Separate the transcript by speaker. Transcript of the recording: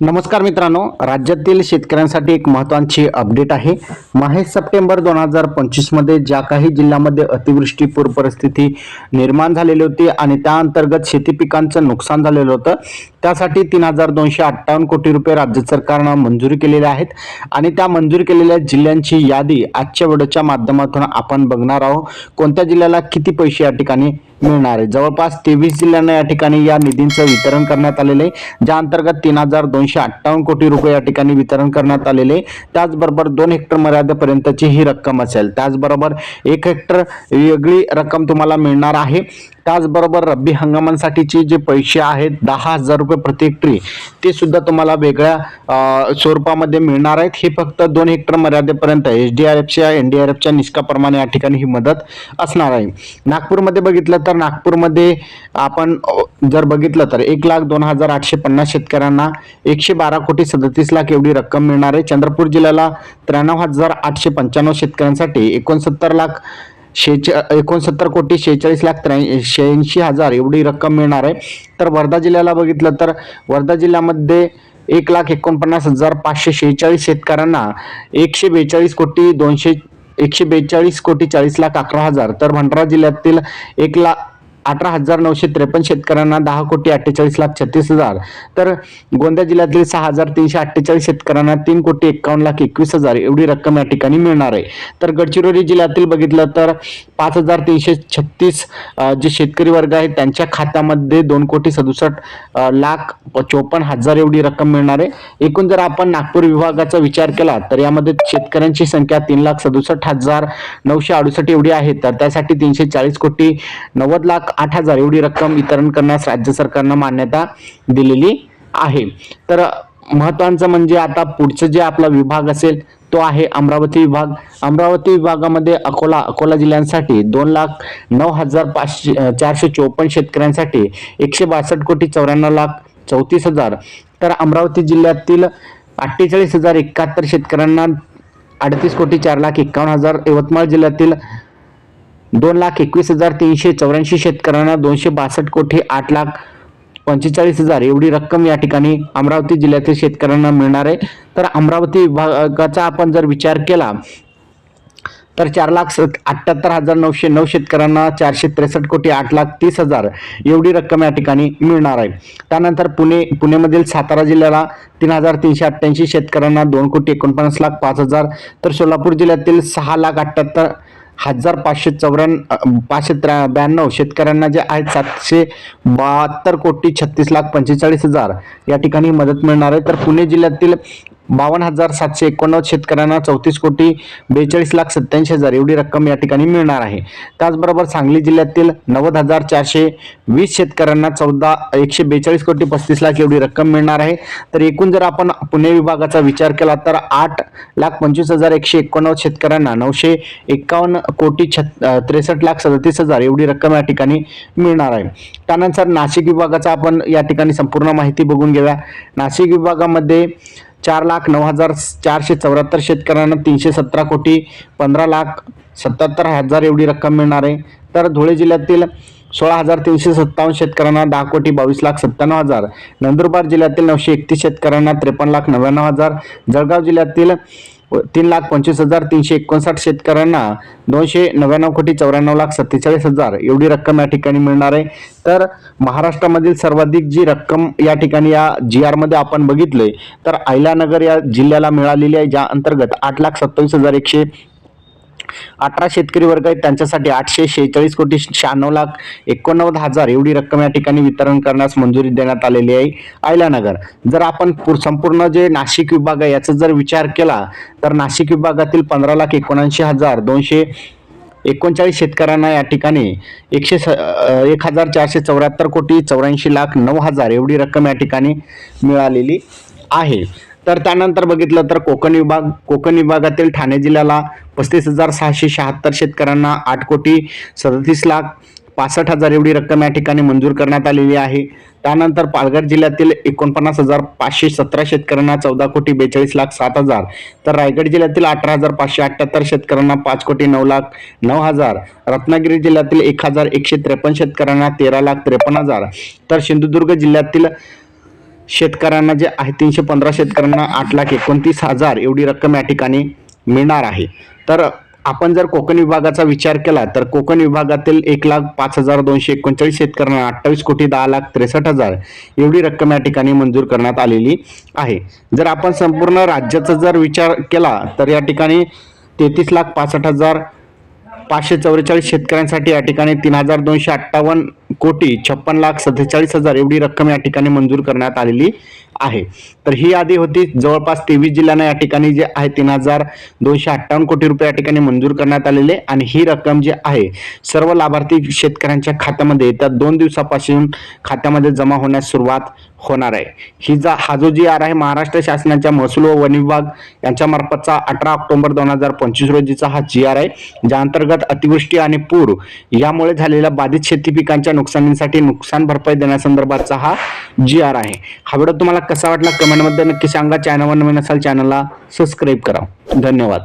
Speaker 1: नमस्कार मित्रांनो राज्यातील शेतकऱ्यांसाठी एक महत्वाची अपडेट आहे. माहे सप्टेंबर दोन हजार पंचवीसमध्ये ज्या काही जिल्ह्यामध्ये अतिवृष्टी पूर परिस्थिती निर्माण झालेली होती आणि त्या अंतर्गत शेती पिकांचं नुकसान झालेलं होतं त्यासाठी तीन हजार दोनशे अठ्ठावन्न कोटी रुपये राज्य सरकारनं मंजुरी केलेले आहेत. आणि त्या मंजूर केलेल्या जिल्ह्यांची यादी आजच्या व्हिडिओच्या माध्यमातून आपण बघणार आहोत. कोणत्या जिल्ह्याला किती पैसे या ठिकाणी मिळणार आहे. जवळपास तेवीस जिल्ह्यांना या ठिकाणी या निधींचं वितरण करण्यात आलेलं आहे. ज्या अंतर्गत तीन हजार दोनशे अठ्ठावन्न कोटी रुपये या ठिकाणी वितरण करण्यात आलेले आहे. त्याचबरोबर दोन हेक्टर मर्यादेपर्यंतची ही रक्कम असेल. त्याचबरोबर एक हेक्टर वेगळी रक्कम तुम्हाला मिळणार आहे. त्याचबरोबर रब्बी हंगामांसाठीचे जे पैसे आहेत दहा हजार रुपये प्रति हेक्टरी ते सुद्धा तुम्हाला वेगळ्या स्वरूपामध्ये मिळणार आहेत. हे फक्त दोन हेक्टर मर्यादेपर्यंत एच डी आर एफच्या एन डी आर एफच्या निष्काप्रमाणे या ठिकाणी ही मदत असणार आहे. नागपूरमध्ये बघितलं तर नागपूरमध्ये आपण जर बघितलं तर एक लाख दोन हजार आठशे पन्नास शेतकऱ्यांना एकशे बारा कोटी सदतीस लाख एवढी रक्कम मिळणार आहे. चंद्रपूर जिल्ह्याला त्र्याण्णव हजार आठशे पंच्याण्णव शेतकऱ्यांसाठी एकोणसत्तर लाख शेचा एकोणसत्तर कोटी शेहेचाळीस लाख त्र्याऐंशी शहाऐंशी हजार एवढी रक्कम मिळणार आहे. तर वर्धा जिल्ह्याला बघितलं तर वर्धा जिल्ह्यामध्ये एक लाख एकोणपन्नास हजार पाचशे शेहेचाळीस शेतकऱ्यांना एकशे बेचाळीस कोटी दोनशे एकशे बेचाळीस कोटी चाळीस लाख अकरा हजार. तर भंडारा जिल्ह्यातील एक लाख अठरा हजार नऊशे त्रेपन्न शेतकऱ्यांना दहा कोटी अठ्ठेचाळीस लाख छत्तीस हजार. तर गोंदिया जिल्ह्यातील सहा हजार तीनशे अठ्ठेचाळीस शेतकऱ्यांना तीन कोटी एक्कावन्न लाख एकवीस हजार एवढी रक्कम या ठिकाणी मिळणार आहे. तर गडचिरोली जिल्ह्यातील बघितलं तर पाच हजार तीनशे छत्तीस जे शेतकरी वर्ग आहेत त्यांच्या खात्यामध्ये दोन कोटी सदुसष्ट लाख चोपन्न हजार एवढी रक्कम मिळणार आहे. एकूण जर आपण नागपूर विभागाचा विचार केला तर यामध्ये शेतकऱ्यांची संख्या तीन लाख सदुसष्ट हजार नऊशे अडुसष्ट एवढी आहे. तर त्यासाठी तीनशे चाळीस कोटी नव्वद लाख आठ हजार एवढी रक्कम वितरण करण्यास राज्य सरकारनं मान्यता दिलेली आहे. तर महत्वाचं म्हणजे आता पुढचं जे आपला विभाग असेल तो आहे अमरावती विभाग. अमरावती विभागामध्ये अकोला अकोला जिल्ह्यांसाठी दोन लाख नऊ हजार पाचशे चारशे चोपन्न शेतकऱ्यांसाठी एकशे बासष्ट कोटी चौऱ्याण्णव लाख चौतीस हजार. तर अमरावती जिल्ह्यातील अठ्ठेचाळीस हजार एकाहत्तर शेतकऱ्यांना अडतीस कोटी चार लाख एकावन्न हजार यवतमाळ जिल्ह्यातील दोन लाख एकवीस हजार तीनशे चौऱ्याऐंशी शेतकऱ्यांना दोनशे बासष्ट कोटी आठ लाख पंचेचाळीस हजार एवढी रक्कम या ठिकाणी अमरावती जिल्ह्यातील शेतकऱ्यांना मिळणार आहे. तर अमरावती विभागाचा आपण जर विचार केला तर चार लाख अठ्ठ्याहत्तर हजार नऊशे नऊ शेतकऱ्यांना चारशे त्रेसष्ट कोटी आठ लाख तीस हजार एवढी रक्कम या ठिकाणी मिळणार आहे. त्यानंतर पुणे पुणेमधील सातारा जिल्ह्याला तीन हजार तीनशे अठ्ठ्याऐंशी शेतकऱ्यांना दोन कोटी एकोणपन्नास लाख पाच हजार तर सोलापूर जिल्ह्यातील सहा लाख अठ्ठ्याहत्तर हजार पाचशे चौऱ्याण्णव पाचशे त्र्या ब्याण्णव शेतकऱ्यांना जे आहेत सातशे बहात्तर कोटी छत्तीस लाख पंचेचाळीस हजार या ठिकाणी मदत मिळणार आहे. तर पुणे जिल्ह्यातील बावन्न हजार सातशे एकोणनव्वद शेतकऱ्यांना चौतीस कोटी बेचाळीस लाख सत्याऐंशी हजार एवढी रक्कम या ठिकाणी मिळणार आहे. त्याचबरोबर सांगली जिल्ह्यातील नव्वद हजार चारशे वीस शेतकऱ्यांना चौदा एकशे बेचाळीस कोटी पस्तीस लाख एवढी रक्कम मिळणार आहे. तर एकूण जर आपण पुणे विभागाचा विचार केला तर आठ लाख पंचवीस हजार एकशे एकोणनव्वद शेतकऱ्यांना नऊशे एकावन्न कोटी छत त्रेसष्ट लाख सदतीस हजार एवढी रक्कम या ठिकाणी मिळणार आहे. त्यानंतर नाशिक विभागाचा आपण या ठिकाणी संपूर्ण माहिती बघून घेऊया. नाशिक विभागामध्ये चार लाख नऊ हजार चारशे चौऱ्याहत्तर शेतकऱ्यांना तीनशे सतरा कोटी पंधरा लाख सत्याहत्तर हजार एवढी रक्कम मिळणार आहे. तर धुळे जिल्ह्यातील सोळा हजार तीनशे सत्तावन्न शेतकऱ्यांना दहा कोटी बावीस लाख सत्त्याण्णव हजार. नंदुरबार जिल्ह्यातील नऊशे एकतीस शेतकऱ्यांना त्रेपन्न लाख नव्याण्णव हजार. जळगाव जिल्ह्यातील तीन लाख पंचवीस हजार तीनशे एकोणसाठ शेतकऱ्यांना दोनशे नव्याण्णव कोटी चौऱ्याण्णव लाख सत्तेचाळीस हजार. एवढी रक्कम या ठिकाणी मिळणार आहे. तर महाराष्ट्रामधील सर्वाधिक जी रक्कम या ठिकाणी या जी आरमध्ये आपण बघितले तर अहिल्यानगर या जिल्ह्याला मिळालेली आहे ज्या अंतर्गत आठ लाख सत्तावीस हजार एकशे अठरा शेतकरी वर्ग आहेत. त्यांच्यासाठी आठशे शेहेचाळीस कोटी शहाण्णव लाख एकोणनव्वद हजार एवढी रक्कम या ठिकाणी वितरण करण्यास मंजुरी देण्यात आलेली आहे. अहिल्यानगर जर आपण संपूर्ण जे नाशिक विभाग आहे याचा जर विचार केला तर नाशिक विभागातील पंधरा लाख एकोणऐंशी हजार दोनशे एकोणचाळीस शेतकऱ्यांना या ठिकाणी एकशे स एक हजार चारशे चौऱ्याहत्तर कोटी चौऱ्याऐंशी लाख नऊ हजार एवढी रक्कम या ठिकाणी मिळालेली आहे. तर त्यानंतर बघितलं तर कोकण विभाग कोकण विभागातील ठाणे जिल्ह्याला पस्तीस हजार सहाशे शहात्तर शेतकऱ्यांना आठ कोटी सदतीस लाख पासष्ट हजार एवढी रक्कम या ठिकाणी मंजूर करण्यात आलेली आहे. त्यानंतर पालघर जिल्ह्यातील एकोणपन्नास हजार पाचशे सतरा शेतकऱ्यांना चौदा कोटी बेचाळीस लाख सात हजार. तर रायगड जिल्ह्यातील अठरा हजार पाचशे अठ्ठ्याहत्तर शेतकऱ्यांना पाच कोटी नऊ लाख नऊ हजार. रत्नागिरी जिल्ह्यातील एक हजार एकशे त्रेपन्न शेतकऱ्यांना तेरा लाख त्रेपन्न हजार. तर सिंधुदुर्ग जिल्ह्यातील शेतकऱ्यांना जे आहे तीनशे पंधरा शेतकऱ्यांना आठ लाख एकोणतीस हजार एवढी रक्कम या ठिकाणी मिळणार आहे. तर आपण जर कोकण विभागाचा विचार केला तर कोकण विभागातील एक लाख पाच हजार दोनशे एकोणचाळीस शेतकऱ्यांना अठ्ठावीस कोटी दहा लाख त्रेसष्ट हजार एवढी रक्कम या ठिकाणी मंजूर करण्यात आलेली आहे. जर आपण संपूर्ण राज्याचा जर विचार केला तर या ठिकाणी तेहतीस लाख पासष्ट हजार पाचशे चौवेचाळीस शेतकऱ्यांसाठी या ठिकाणी तीन हजार दोनशे अठ्ठावन्न कोटी छप्पन लाख सत्तेचाळीस हजार एवढी रक्कम या ठिकाणी मंजूर करण्यात आलेली आहे. तर ही यादी होती. जवळपास तेवीस जिल्ह्यांना या ठिकाणी जे आहे तीन हजार दोनशे अठ्ठावन्न कोटी रुपये या ठिकाणी मंजूर करण्यात आलेले आणि ही रक्कम जी आहे सर्व लाभार्थी शेतकऱ्यांच्या खात्यामध्ये येत्या दोन दिवसापासून खात्यामध्ये जमा होण्यास सुरुवात होणार आहे. ही जा हा जो जी आर आहे महाराष्ट्र शासनाच्या महसूल व वन विभाग यांच्या मार्फतचा अठरा ऑक्टोबर दोन हजार पंचवीस रोजीचा हा जी आर आहे ज्या अंतर्गत अतिवृष्टी आणि पूर यामुळे झालेल्या बाधित शेती पिकांच्या नुकसानीसाठी नुकसान भरपाई देण्यासंदर्भातचा हा जी आर आहे. हा व्हिडिओ तुम्हाला कसा वाटला? कमेंटमध्ये नक्की सांगा. चॅनलवर नवीन असाल चॅनलला सबस्क्राईब करा. धन्यवाद.